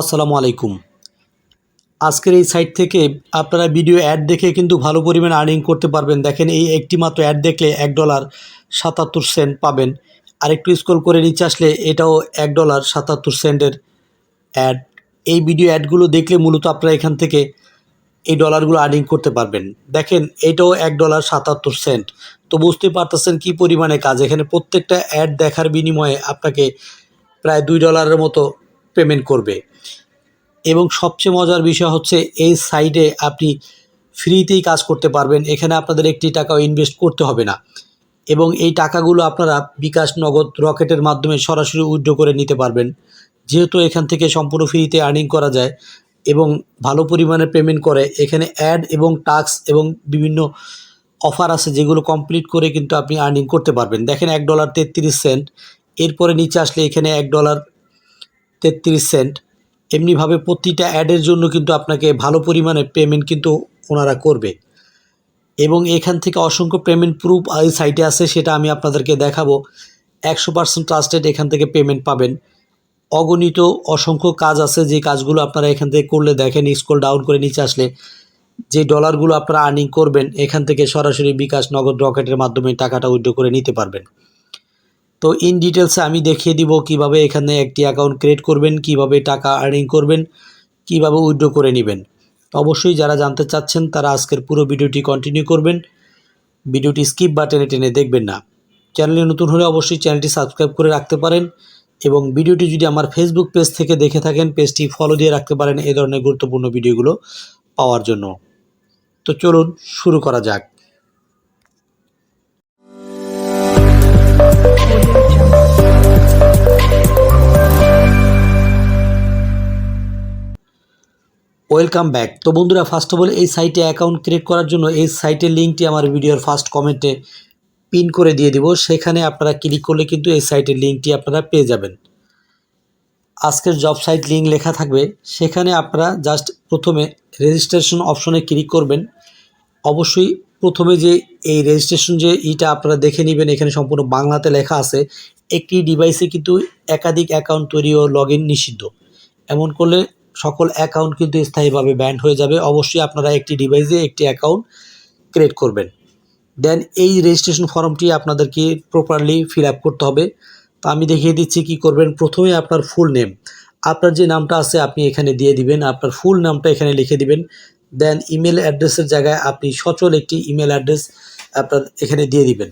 আসসালামু আলাইকুম। আজকের এই সাইট থেকে আপনারা ভিডিও অ্যাড দেখে কিন্তু ভালো পরিমাণ আর্নিং করতে পারবেন। দেখেন এই একটি মাত্র অ্যাড দেখলে এক ডলার সাতাত্তর সেন্ট পাবেন। আরেকটু স্ক্রল করে নিচে আসলে এটাও এক ডলার সাতাত্তর সেন্টের অ্যাড এই ভিডিও অ্যাডগুলো দেখলে মূলত আপনারা এখান থেকে এই ডলারগুলো আর্নিং করতে পারবেন। দেখেন এটাও এক ডলার সাতাত্তর সেন্ট তো বুঝতে পারতেছেন কি পরিমাণে কাজ। এখানে প্রত্যেকটা অ্যাড দেখার বিনিময়ে আপনাকে প্রায় দুই ডলারের মতো পেমেন্ট করবে। এবং সবচেয়ে মজার বিষয় হচ্ছে, এই সাইডে আপনি ফ্রিতেই কাজ করতে পারবেন। এখানে আপনাদের একটি টাকাও ইনভেস্ট করতে হবে না। এবং এই টাকাগুলো আপনারা বিকাশ নগদ রকেটের মাধ্যমে সরাসরি উইথড্র করে নিতে পারবেন। যেহেতু এখান থেকে সম্পূর্ণ ফ্রিতে আর্নিং করা যায় এবং ভালো পরিমাণে পেমেন্ট করে, এখানে অ্যাড এবং টাক্স এবং বিভিন্ন অফার আছে যেগুলো কমপ্লিট করে কিন্তু আপনি আর্নিং করতে পারবেন। দেখেন এক ডলার তেত্রিশ সেন্ট এরপরে নিচে আসলে এখানে এক ডলার তেত্রিশ সেন্ট। এমনিভাবে প্রতিটা অ্যাডের জন্য কিন্তু আপনাকে ভালো পরিমাণে পেমেন্ট কিন্তু ওনারা করবে। এবং এখান থেকে অসংখ্য পেমেন্ট প্রুফ এই সাইটে আছে, সেটা আমি আপনাদেরকে দেখাবো। একশো পার্সেন্ট ট্রাস্টেড এখান থেকে পেমেন্ট পাবেন। অগণিত অসংখ্য কাজ আছে, যে কাজগুলো আপনারা এখান থেকে করলে দেখেন স্কুল ডাউন করে নিচে আসলে যে ডলারগুলো আপনারা আর্নিং করবেন, এখান থেকে সরাসরি বিকাশ নগদ রকেটের মাধ্যমে টাকাটা উইথড্র করে নিতে পারবেন। তো ইন ডিটেলসে আমি দেখিয়ে দিব কীভাবে এখানে একটি অ্যাকাউন্ট ক্রিয়েট করবেন, কীভাবে টাকা আর্নিং করবেন, কীভাবে উইথড্র করে নেবেন। অবশ্যই যারা জানতে চাচ্ছেন, তারা আজকের পুরো ভিডিওটি কন্টিনিউ করবেন। ভিডিওটি স্কিপ বা টেনে টেনে দেখবেন না। চ্যানেলে নতুন হলে অবশ্যই চ্যানেলটি সাবস্ক্রাইব করে রাখতে পারেন এবং ভিডিওটি যদি আমার ফেসবুক পেজ থেকে দেখে থাকেন পেজটি ফলো দিয়ে রাখতে পারেন এই ধরনের গুরুত্বপূর্ণ ভিডিওগুলো পাওয়ার জন্য। তো চলুন শুরু করা যাক। Welcome back. তো বন্ধুরা ফার্স্ট অফ অল এই সাইটে অ্যাকাউন্ট ক্রিয়েট করার জন্য এই সাইটের লিঙ্কটি আমার ভিডিওর ফার্স্ট কমেন্টে পিন করে দিয়ে দিব। সেখানে আপনারা ক্লিক করলে কিন্তু এই সাইটের লিঙ্কটি আপনারা পেয়ে যাবেন। আজকের জব সাইট লিঙ্ক লেখা থাকবে। সেখানে আপনারা জাস্ট প্রথমে রেজিস্ট্রেশন অপশনে ক্লিক করবেন। অবশ্যই প্রথমে যে এই রেজিস্ট্রেশন যে ইটা আপনারা দেখে নেবেন, এখানে সম্পূর্ণ বাংলাতে লেখা আছে। একটি ডিভাইসে কিন্তু একাধিক অ্যাকাউন্ট তৈরি ও লগ নিষিদ্ধ। এমন করলে সকল অ্যাকাউন্ট কিন্তু স্থায়ীভাবে ব্যান্ড হয়ে যাবে। অবশ্যই আপনারা একটি ডিভাইসে একটি অ্যাকাউন্ট ক্রিয়েট করবেন। দেন এই রেজিস্ট্রেশন ফর্মটি আপনাদেরকে প্রপারলি ফিল আপ করতে হবে। তো আমি দেখিয়ে দিচ্ছি কি করবেন। প্রথমে আপনার ফুল নেম আপনার যে নামটা আছে, আপনি এখানে দিয়ে দিবেন। আপনার ফুল নামটা এখানে লিখে দিবেন। দেন ইমেল অ্যাড্রেসের জায়গায় আপনি সচল একটি ইমেল অ্যাড্রেস আপনার এখানে দিয়ে দিবেন।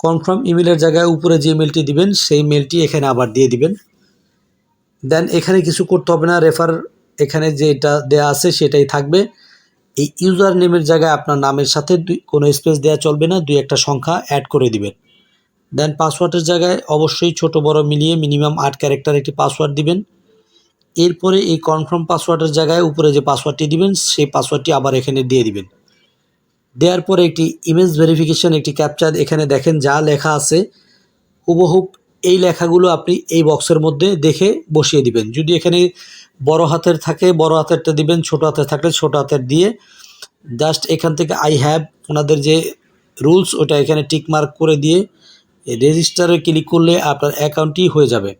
কনফার্ম ইমেলের জায়গায় উপরে যে মেলটি দিবেন, সেই মেলটি এখানে আবার দিয়ে দিবেন। দেন এখানে কিছু করতে হবে না। রেফার এখানে যেটা দেয়া আছে সেটাই থাকবে। এই ইউজার নেমের জায়গায় আপনার নামের সাথে দুই কোনো স্পেস দেওয়া চলবে না। দুই একটা সংখ্যা অ্যাড করে দিবেন। দেন পাসওয়ার্ডের জায়গায় অবশ্যই ছোট, বড় মিলিয়ে মিনিমাম আট ক্যারেক্টার একটি পাসওয়ার্ড দিবেন। এরপরে এই কনফার্ম পাসওয়ার্ডের জায়গায় উপরে যে পাসওয়ার্ডটি দিবেন, সেই পাসওয়ার্ডটি আবার এখানে দিয়ে দিবেন। দেওয়ার পরে একটি ইমেজ ভেরিফিকেশন একটি ক্যাপচার এখানে দেখেন যা লেখা আছে। হুবহুব এই লেখাগুলো আপনি এই বক্সের মধ্যে দেখে বসিয়ে দিবেন। যদি এখানে বড় হাতের থাকে, বড় হাতেরটা দিবেন, ছোট হাতের থাকলে ছোট হাতের দিয়ে জাস্ট এখান থেকে আই হ্যাভ ওনাদের যে রুলস ওটা এখানে টিক মার্ক করে দিয়ে রেজিস্টারে ক্লিক করলে আপনার অ্যাকাউন্টটি হয়ে যাবে।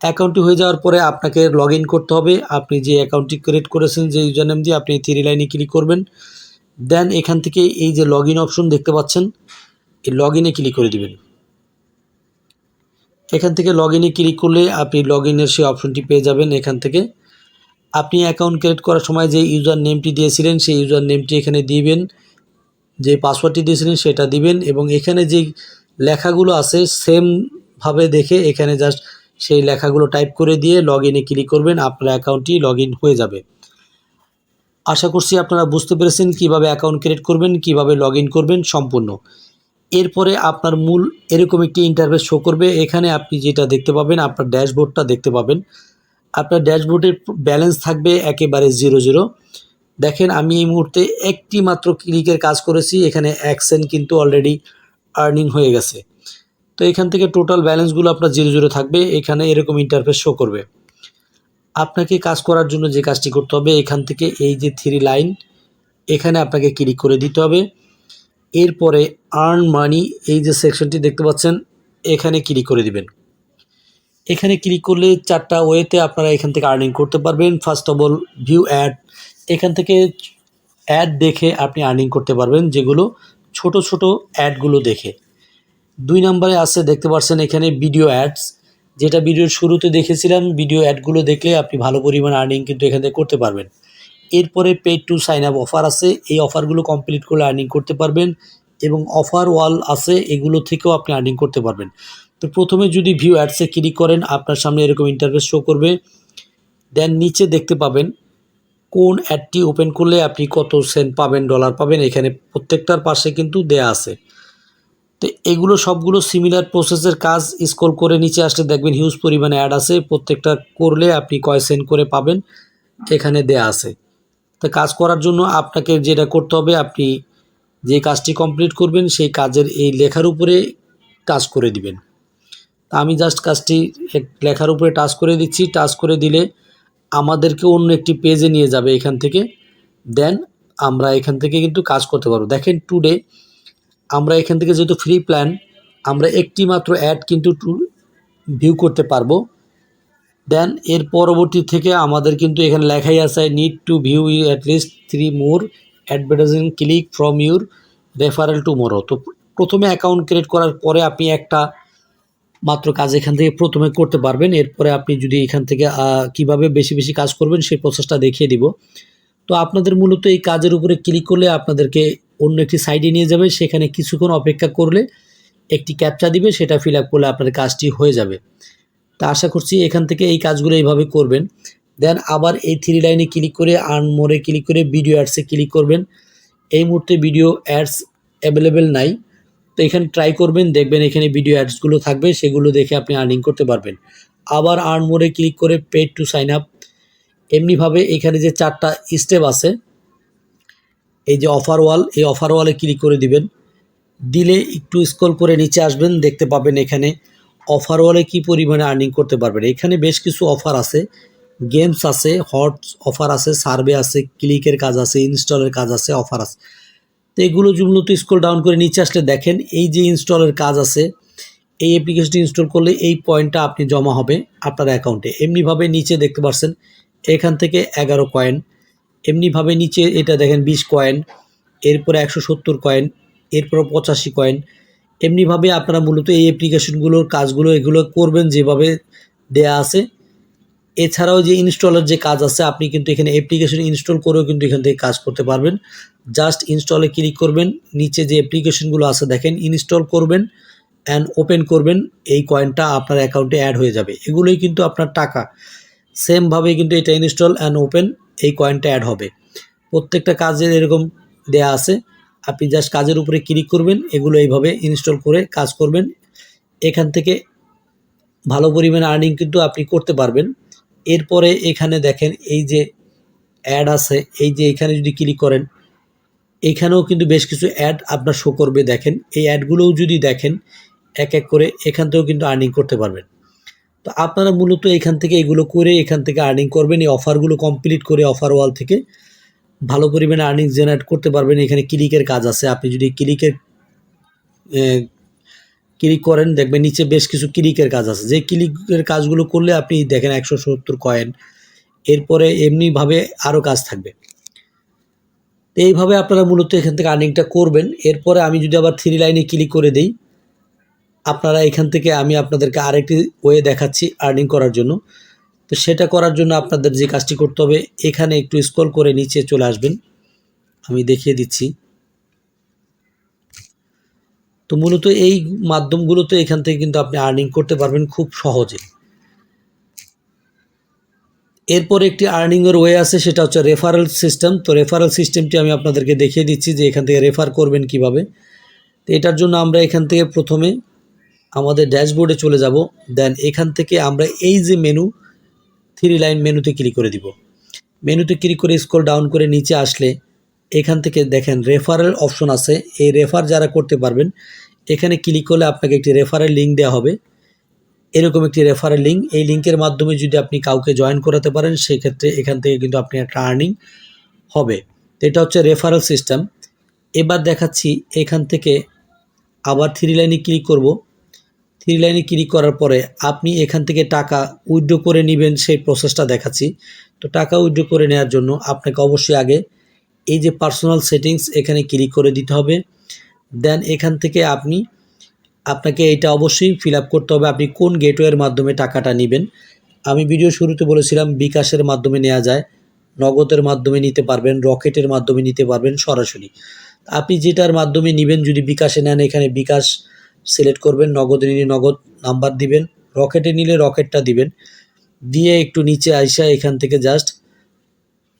অ্যাকাউন্টটি হয়ে যাওয়ার পরে আপনাকে লগ করতে হবে। আপনি যে অ্যাকাউন্টটি ক্রিয়েট করেছেন, যে ইউজার নেম দিয়ে আপনি থ্রি লাইনে ক্লিক করবেন। দেন এখান থেকে এই যে লগ অপশন দেখতে পাচ্ছেন, এই লগ ক্লিক করে দিবেন। এখান থেকে লগ ইনে ক্লিক করলে আপনি লগ ইনের সেই অপশনটি পেয়ে যাবেন এখান থেকে। আপনি অ্যাকাউন্ট ক্রিয়েট করার সময় যে ইউজার নেমটি দিয়েছিলেন, সেই ইউজার নেমটি এখানে দিবেন। যে পাসওয়ার্ডটি দিয়েছিলেন, সেটা দিবেন এবং এখানে যে লেখাগুলো আছে সেমভাবে দেখে এখানে জাস্ট সেই লেখাগুলো টাইপ করে দিয়ে লগ ইনে ক্লিক করবেন, আপনার অ্যাকাউন্টটি লগ হয়ে যাবে। আশা করছি আপনারা বুঝতে পেরেছেন কীভাবে অ্যাকাউন্ট ক্রিয়েট করবেন, কীভাবে লগ করবেন সম্পূর্ণ। এরপরে আপনার মূল এরকম একটি ইন্টারভেস শো করবে। এখানে আপনি যেটা দেখতে পাবেন, আপনার ড্যাশবোর্ডটা দেখতে পাবেন। আপনার ড্যাশবোর্ডের ব্যালেন্স থাকবে একেবারে জিরো জিরো দেখেন, আমি এই মুহূর্তে একটি মাত্র ক্লিকের কাজ করেছি। এখানে সেন্ট কিন্তু অলরেডি আর্নিং হয়ে গেছে। তো এখান থেকে টোটাল ব্যালেন্সগুলো আপনার জিরো জিরো থাকবে। এখানে এরকম ইন্টারফেস শো করবে। আপনাকে কাজ করার জন্য যে কাজটি করতে হবে, এখান থেকে এই যে থ্রি লাইন এখানে আপনাকে ক্লিক করে দিতে হবে। এরপরে আর্ন মানি এই যে সেকশনটি দেখতে পাচ্ছেন, এখানে ক্লিক করে দিবেন। এখানে ক্লিক করলে চারটা ওয়েতে আপনারা এখান থেকে আর্নিং করতে পারবেন। First of all view ad এখান থেকে অ্যাড দেখে আপনি আর্নিং করতে পারবেন, যেগুলো ছোট ছোট অ্যাডগুলো দেখে। দুই নম্বরে আছে, দেখতে পাচ্ছেন এখানে ভিডিও অ্যাডস যেটা ভিডিওর শুরুতে দেখেছিলাম ভিডিও অ্যাডগুলো দেখলে আপনি ভালো পরিমাণ আর্নিং কিন্তু এখান থেকে করতে পারবেন। এরপরে paid to sign up offer আছে, এই অফারগুলো কমপ্লিট করলে আর্নিং করতে পারবেন এবং অফার ওয়াল আছে, এগুলো থেকেও আপনি আর্নিং করতে পারবেন। তো প্রথমে যদি ভিউ অ্যাডসে ক্লিক করেন, আপনার সামনে এরকম ইন্টারফেস শো করবে। দেন নিচে দেখতে পাবেন, কোন অ্যাডটি ওপেন করলে আপনি কত সেন্ট পাবেন ডলার পাবেন, এখানে প্রত্যেকটার পাশে কিন্তু দেয়া আছে। তো এগুলো সবগুলো সিমিলার প্রসেসের কাজ স্ক্রল করে নিচে আসলে দেখবেন হিউজ পরিমাণে অ্যাড আছে, প্রত্যেকটা করলে আপনি কয় সেন্ট করে পাবেন, এখানে দেয়া আছে। তো কাজ করার জন্য আপনাকে যেটা করতে হবে, আপনি যে কাজটি কমপ্লিট করবেন, সেই কাজের এই লেখার উপরে টাচ করে দিবেন। তা আমি জাস্ট কাজটি লেখার উপরে টাচ করে দিচ্ছি। টাচ করে দিলে আমাদেরকে অন্য একটি পেজে নিয়ে যাবে এখান থেকে। দেন আমরা এখান থেকে কিন্তু কাজ করতে পারব। দেখেন টুডে আমরা এখান থেকে যেহেতু ফ্রি প্ল্যান আমরা একটি মাত্র অ্যাড কিন্তু ভিউ করতে পারব। দেন এর পরবর্তী থেকে আমাদের কিন্তু এখানে লেখাই আছে need to view at least three more advertising click from your referral tomorrow তো প্রথমে অ্যাকাউন্ট ক্রিয়েট করার পরে আপনি একটা মাত্র কাজ এখান থেকে প্রথমে করতে পারবেন। এরপরে আপনি যদি এখান থেকে কীভাবে বেশি বেশি কাজ করবেন সেই প্রসেসটা দেখিয়ে দিব। তো আপনাদের মূলত এই কাজের উপরে ক্লিক করলে আপনাদেরকে অন্য একটি সাইডে নিয়ে যাবে। সেখানে কিছুক্ষণ অপেক্ষা করলে একটি ক্যাপচা দিবে, সেটা ফিল আপ করলে আপনার কাজটি হয়ে যাবে। তা আশা করছি এখান থেকে এই কাজগুলো এইভাবে করবেন। দেন আবার এই থ্রি লাইনে ক্লিক করে আর্ন মোড়ে ক্লিক করে ভিডিও অ্যাডসে ক্লিক করবেন। এই মুহূর্তে ভিডিও অ্যাডস অ্যাভেলেবেল নাই। তো এখানে ট্রাই করবেন, দেখবেন এখানে ভিডিও অ্যাডসগুলো থাকবে, সেগুলো দেখে আপনি আর্নিং করতে পারবেন। আবার আর্ন মোড়ে ক্লিক করে পেড টু সাইন আপ এমনিভাবে এখানে যে চারটা স্টেপ আছে, এই যে অফার ওয়াল এই অফার ওয়ালে ক্লিক করে দিবেন। দিলে একটু স্ক্রল করে নিচে আসবেন, দেখতে পাবেন এখানে অফার ওয়ালে কী পরিমাণে আর্নিং করতে পারবেন? এখানে বেশ কিছু অফার আছে। গেমস আছে হট অফার আছে সার্ভে আছে ক্লিকের কাজ আছে ইনস্টলের কাজ আছে, অফার আছে। তো এগুলো মূলত স্ক্রল ডাউন করে নিচে আসলে দেখেন, এই যে ইনস্টলের কাজ আছে, এই অ্যাপ্লিকেশনটি ইনস্টল করলে এই পয়েন্টটা আপনি জমা হবে আপনার অ্যাকাউন্টে এমনিভাবে নিচে দেখতে পাচ্ছেন এখান থেকে এগারো কয়েন এমনিভাবে নিচে এটা দেখেন বিশ কয়েন এরপরে একশো সত্তর কয়েন এরপরে পঁচাশি কয়েন এমনিভাবে আপনারা মূলত এই অ্যাপ্লিকেশনগুলোর কাজগুলো, এগুলো করবেন যেভাবে দেয়া আছে। এছাড়াও যে ইনস্টলের যে কাজ আছে, আপনি কিন্তু এখানে অ্যাপ্লিকেশন ইনস্টল করেও কিন্তু এখান থেকে কাজ করতে পারবেন। জাস্ট ইনস্টলে ক্লিক করবেন, নিচে যে অ্যাপ্লিকেশনগুলো আছে দেখেন ইনস্টল করবেন অ্যান্ড ওপেন করবেন, এই কয়েনটা আপনার অ্যাকাউন্টে অ্যাড হয়ে যাবে। এগুলোই কিন্তু আপনার টাকা। সেমভাবে কিন্তু এটা ইনস্টল অ্যান্ড ওপেন এই কয়েনটা অ্যাড হবে। প্রত্যেকটা কাজের এরকম দেয়া আছে। আপনি জাস্ট কাজের উপরে ক্লিক করবেন, এগুলো এইভাবে ইনস্টল করে কাজ করবেন। এখান থেকে ভালো পরিমাণে আর্নিং কিন্তু আপনি করতে পারবেন। এরপরে এখানে দেখেন এই যে অ্যাড আছে, এই যে এখানে যদি ক্লিক করেন, এখানেও কিন্তু বেশ কিছু অ্যাড আপনার শো করবে। দেখেন, এই অ্যাডগুলোও যদি দেখেন, এক এক করে এখান থেকেও কিন্তু আর্নিং করতে পারবেন। তো আপনারা মূলত এখান থেকে এগুলো করে এখান থেকে আর্নিং করবেন, এই অফারগুলো কমপ্লিট করে অফার ওয়াল থেকে। ভালো পরিমাণে আর্নিং জেনারেট করতে পারবেন। এখানে ক্লিকের কাজ আছে। আপনি যদি ক্লিকের ক্লিক করেন, দেখবেন নিচে বেশ কিছু ক্লিকের কাজ আছে। যে ক্লিকের কাজগুলো করলে আপনি দেখেন একশো সত্তর কয়েন এরপরে এমনিভাবে আরও কাজ থাকবে। এইভাবে আপনারা মূলত এখান থেকে আর্নিংটা করবেন। এরপরে আমি যদি আবার থ্রি লাইনে ক্লিক করে দিই, আপনারা এখান থেকে আমি আপনাদেরকে আরেকটি ওয়ে দেখাচ্ছি আর্নিং করার জন্য। তো সেটা করার জন্য আপনাদের যে কাজটি করতে হবে, এখানে একটু স্ক্রল করে নিচে চলে আসবেন। আমি দেখিয়ে দিচ্ছি। তো মূলত এই মাধ্যমগুলোতে এখান থেকে কিন্তু আপনি আর্নিং করতে পারবেন খুব সহজে। এরপর একটি আর্নিংয়ের ওয়ে আছে, সেটা হচ্ছে রেফারেল সিস্টেম তো রেফারেল সিস্টেমটি আমি আপনাদেরকে দেখিয়ে দিচ্ছি যে এখান থেকে রেফার করবেন কীভাবে। তো এটার জন্য আমরা এখান থেকে প্রথমে আমাদের ড্যাশবোর্ডে চলে যাব। দেন এখান থেকে আমরা এই যে মেনু থ্রি লাইন মেনুতে ক্লিক করে দিব। মেনুতে ক্লিক করে স্ক্রল ডাউন করে নিচে আসলে এখান থেকে দেখেন রেফারেল অপশন আছে। এই রেফার যারা করতে পারবেন, এখানে ক্লিক করলে আপনাকে একটি রেফারেল লিঙ্ক দেওয়া হবে। এরকম একটি রেফারেল লিঙ্ক এই লিঙ্কের মাধ্যমে যদি আপনি কাউকে জয়েন করাতে পারেন, সেক্ষেত্রে এখান থেকে কিন্তু আপনি একটা আর্নিং হবে। এটা হচ্ছে রেফারেল সিস্টেম। এবার দেখাচ্ছি এখান থেকে আবার থ্রি লাইনে ক্লিক করব। থ্রি লাইনে ক্লিক করার পরে আপনি এখান থেকে টাকা উইথড্র করে নেবেন সেই প্রসেসটা দেখাচ্ছি। তো টাকা উইথড্র করে নেওয়ার জন্য আপনাকে অবশ্যই আগে এই যে পার্সোনাল সেটিংস এখানে ক্লিক করে দিতে হবে। দেন এখান থেকে আপনি, আপনাকে এটা অবশ্যই ফিল করতে হবে আপনি কোন গেটওয়ের মাধ্যমে টাকাটা নেবেন। আমি ভিডিও শুরুতে বলেছিলাম বিকাশের মাধ্যমে নেওয়া যায়, নগদের মাধ্যমে নিতে পারবেন, রকেটের মাধ্যমে নিতে পারবেন সরাসরি। আপনি যেটার মাধ্যমে নেবেন যদি বিকাশে নেন এখানে বিকাশ সিলেক্ট করবেন, নগদে নিলে নগদ নাম্বার দিবেন রকেটে নিলে রকেটটা দিবেন। দিয়ে একটু নিচে আইসা এখান থেকে জাস্ট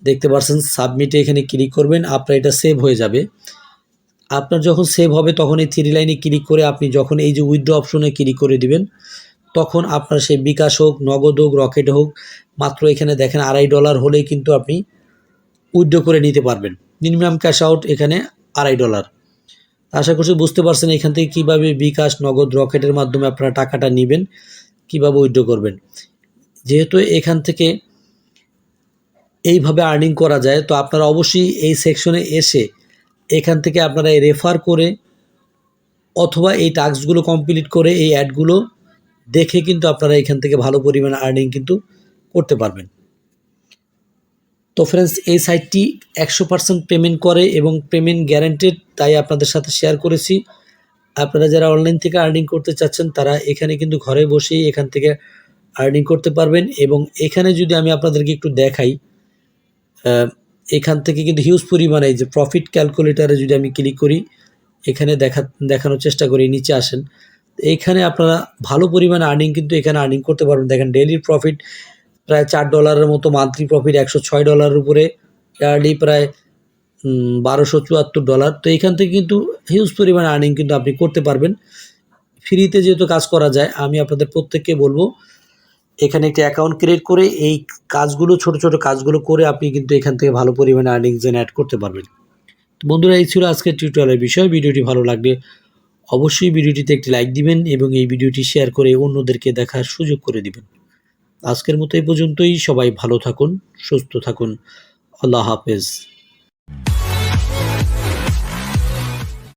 দেখতে পাচ্ছেন সাবমিটে এখানে ক্লিক করবেন, আপনার এটা সেভ হয়ে যাবে। আপনার যখন সেভ হবে তখন এই থ্রি লাইনে ক্লিক করে আপনি যখন এই যে উইথড্র অপশনে ক্লিক করে দিবেন, তখন আপনার সেই বিকাশ হোক, নগদ হোক রকেট হোক, মাত্র এখানে দেখেন আড়াই ডলার হলেই কিন্তু আপনি উইথড্র করে নিতে পারবেন। মিনিমাম ক্যাশ আউট এখানে আড়াই ডলার আশা করছি বুঝতে পারছেন এখান থেকে কীভাবে বিকাশ নগদ রকেটের মাধ্যমে আপনারা টাকাটা নেবেন, কীভাবে উইথড্র করবেন। যেহেতু এখান থেকে এইভাবে আর্নিং করা যায়, তো আপনারা অবশ্যই এই সেকশনে এসে এখান থেকে আপনারা রেফার করে অথবা এই টাস্কগুলো কমপ্লিট করে এই অ্যাডগুলো দেখে কিন্তু আপনারা এখান থেকে ভালো পরিমাণ আর্নিং কিন্তু করতে পারবেন। তো ফ্রেন্ডস এই সাইটটি একশো পার্সেন্ট পেমেন্ট করে এবং পেমেন্ট গ্যারান্টেড তাই আপনাদের সাথে শেয়ার করেছি। আপনারা যারা অনলাইন থেকে আর্নিং করতে চাচ্ছেন, তারা এখানে কিন্তু ঘরে বসেই এখান থেকে আর্নিং করতে পারবেন এবং এখানে যদি আমি আপনাদেরকে একটু দেখাই এখান থেকে কিন্তু হিউজ পরিমাণে যে প্রফিট ক্যালকুলেটারে যদি আমি ক্লিক করি, এখানে দেখা, দেখানোর চেষ্টা করি, নিচে আসেন। এইখানে আপনারা ভালো পরিমাণে আর্নিং কিন্তু এখানে আর্নিং করতে পারবেন। দেখেন ডেইলির প্রফিট প্রায় চার ডলারের মতো মান্থলি প্রফিট একশো ছয় ডলারের উপরে ইয়ারলি প্রায় বারোশো চুয়াত্তর ডলার। তো এখান থেকে কিন্তু হিউজ পরিমাণে আর্নিং কিন্তু আপনি করতে পারবেন। ফ্রিতে যেহেতু কাজ করা যায়, আমি আপনাদের প্রত্যেককে বলব, এখানে একটি অ্যাকাউন্ট ক্রিয়েট করে এই কাজগুলো, ছোট ছোট কাজগুলো করে আপনি কিন্তু এখান থেকে ভালো পরিমাণে আর্নিং জেনারেট করতে পারবেন। তো বন্ধুরা, এই ছিল আজকের টিউটোরিয়ালের বিষয়। ভিডিওটি ভালো লাগলে অবশ্যই ভিডিওটিতে একটি লাইক দিবেন এবং এই ভিডিওটি শেয়ার করে অন্যদেরকে দেখার সুযোগ করে দিবেন। আজকের মতো এই পর্যন্তই। সবাই ভালো থাকুন সুস্থ থাকুন। আল্লাহ হাফেজ।